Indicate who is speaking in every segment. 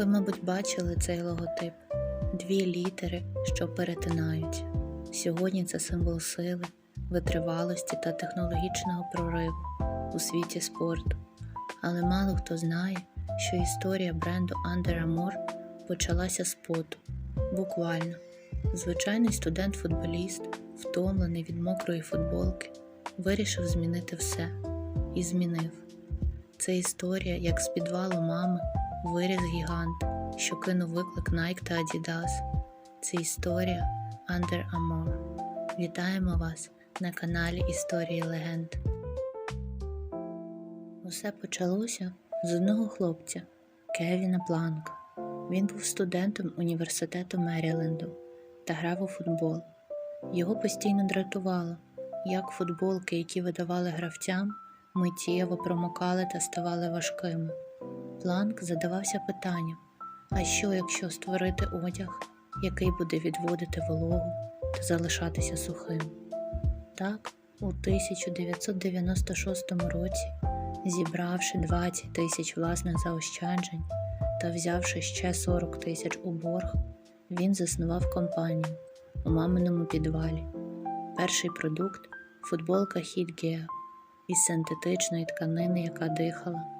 Speaker 1: Ви, мабуть, бачили цей логотип дві літери, що перетинаються. Сьогодні це символ сили, витривалості та технологічного прориву у світі спорту. Але мало хто знає, що історія бренду Under Armour почалася з поту. Буквально, звичайний студент-футболіст, втомлений від мокрої футболки, вирішив змінити все і змінив. Це історія, як з підвалу мами виріс гігант, що кинув виклик Nike та Adidas. Це історія Under Armour. Вітаємо вас на каналі Історії Легенд. Усе почалося з одного хлопця Кевіна Планка. Він був студентом університету Меріленду та грав у футбол. Його постійно дратувало, як футболки, які видавали гравцям, миттєво промокали та ставали важкими. Планк задавався питанням: а що, якщо створити одяг, який буде відводити вологу та залишатися сухим? Так, у 1996 році, зібравши 20 тисяч власних заощаджень та взявши ще 40 тисяч у борг, він заснував компанію у маминому підвалі. Перший продукт футболка Hit Gear із синтетичної тканини, яка дихала.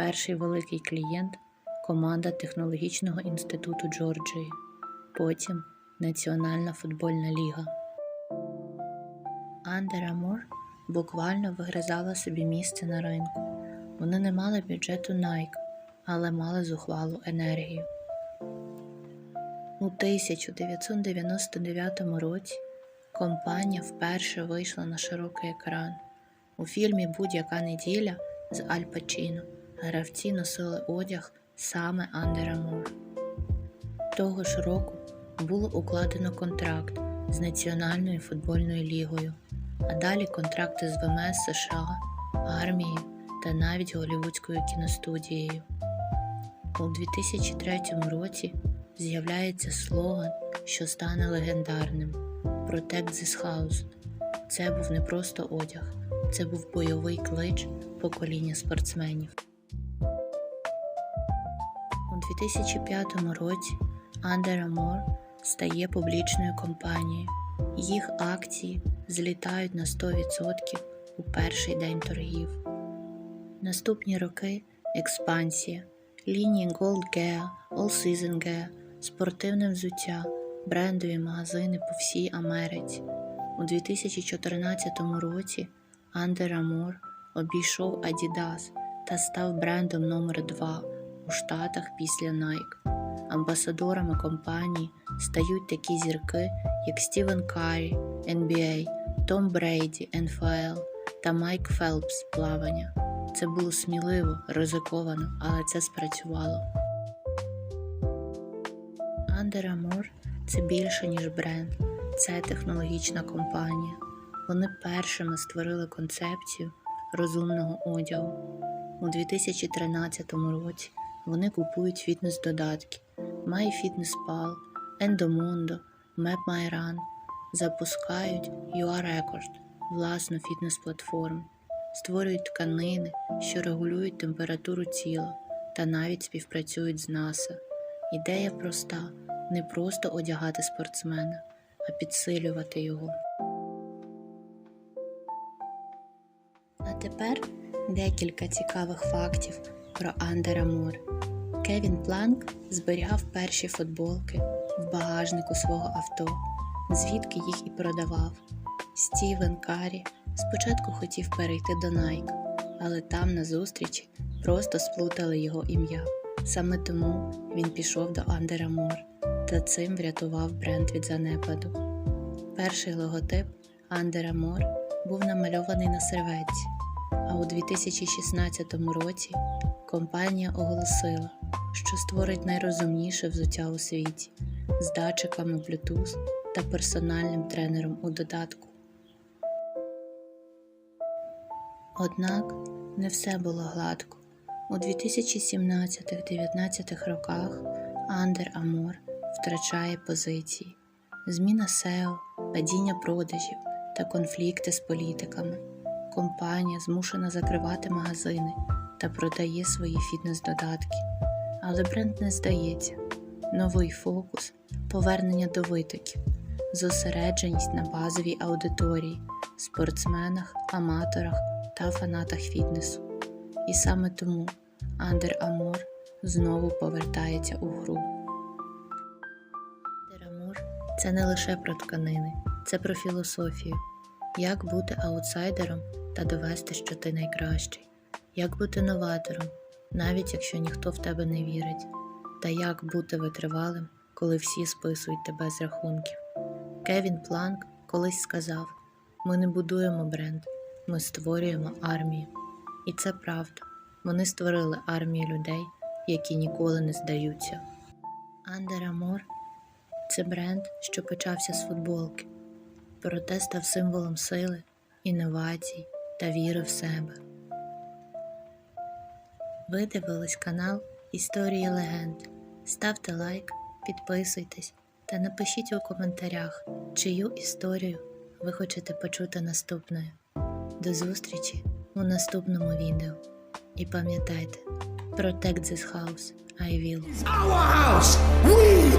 Speaker 1: Перший великий клієнт команда Технологічного інституту Джорджії, потім Національна футбольна ліга. Under Armour буквально вигризала собі місце на ринку. Вони не мали бюджету Nike, але мали зухвалу енергію. У 1999 році компанія вперше вийшла на широкий екран. У фільмі Будь-яка неділя з Аль Пачіно гравці носили одяг саме Under Armour. Того ж року було укладено контракт з Національною футбольною лігою, а далі контракти з ВМС США, армією та навіть голівудською кіностудією. У 2003 році з'являється слоган, що стане легендарним Protect this house. Це був не просто одяг, це був бойовий клич покоління спортсменів. У 2005 році Under Armour стає публічною компанією. Їх акції злітають на 100% у перший день торгів. Наступні роки експансія, лінії Gold Gear, All Season Gear, спортивне взуття, брендові магазини по всій Америці. У 2014 році Under Armour обійшов Adidas та став брендом номер 2 у Штатах після Nike. Амбасадорами компанії стають такі зірки, як Стівен Каррі, NBA, Том Брейді, НФЛ та Майк Фелпс плавання. Це було сміливо, ризиковано, але це спрацювало. Under Armour – це більше, ніж бренд, це технологічна компанія. Вони першими створили концепцію розумного одягу. У 2013 році вони купують фітнес-додатки MyFitnessPal, Endomondo, MapMyRun, запускають UA Record, власну фітнес-платформу, створюють тканини, що регулюють температуру тіла та навіть співпрацюють з НАСА. Ідея проста: не просто одягати спортсмена, а підсилювати його. А тепер декілька цікавих фактів про Under Armour. Кевін Планк зберігав перші футболки в багажнику свого авто, звідки їх і продавав. Стівен Карі спочатку хотів перейти до Nike, але там на зустрічі просто сплутали його ім'я. Саме тому він пішов до Under Armour та цим врятував бренд від занепаду. Перший логотип Under Armour був намальований на серветці, а у 2016 році компанія оголосила, що створить найрозумніше взуття у світі з датчиками Bluetooth та персональним тренером у додатку. Однак не все було гладко. У 2017-19 роках Under Armour втрачає позиції, зміна SEO, падіння продажів та конфлікти з політиками. Компанія змушена закривати магазини та продає свої фітнес-додатки. Але бренд не здається. Новий фокус, повернення до витоків, зосередженість на базовій аудиторії, спортсменах, аматорах та фанатах фітнесу. І саме тому Under Armour знову повертається у гру. Under Armour – це не лише про тканини, це про філософію. Як бути аутсайдером та довести, що ти найкращий, як бути новатором, навіть якщо ніхто в тебе не вірить, та як бути витривалим, коли всі списують тебе з рахунків. Кевін Планк колись сказав: ми не будуємо бренд, ми створюємо армію. І це правда. Вони створили армію людей, які ніколи не здаються. Under Armour – це бренд, що почався з футболки, проте став символом сили, інновацій та віри в себе. Ви дивились канал Історії легенд. Ставте лайк, підписуйтесь та напишіть у коментарях, чию історію ви хочете почути наступною. До зустрічі у наступному відео. І пам'ятайте, protect this house, I will.
Speaker 2: our house. We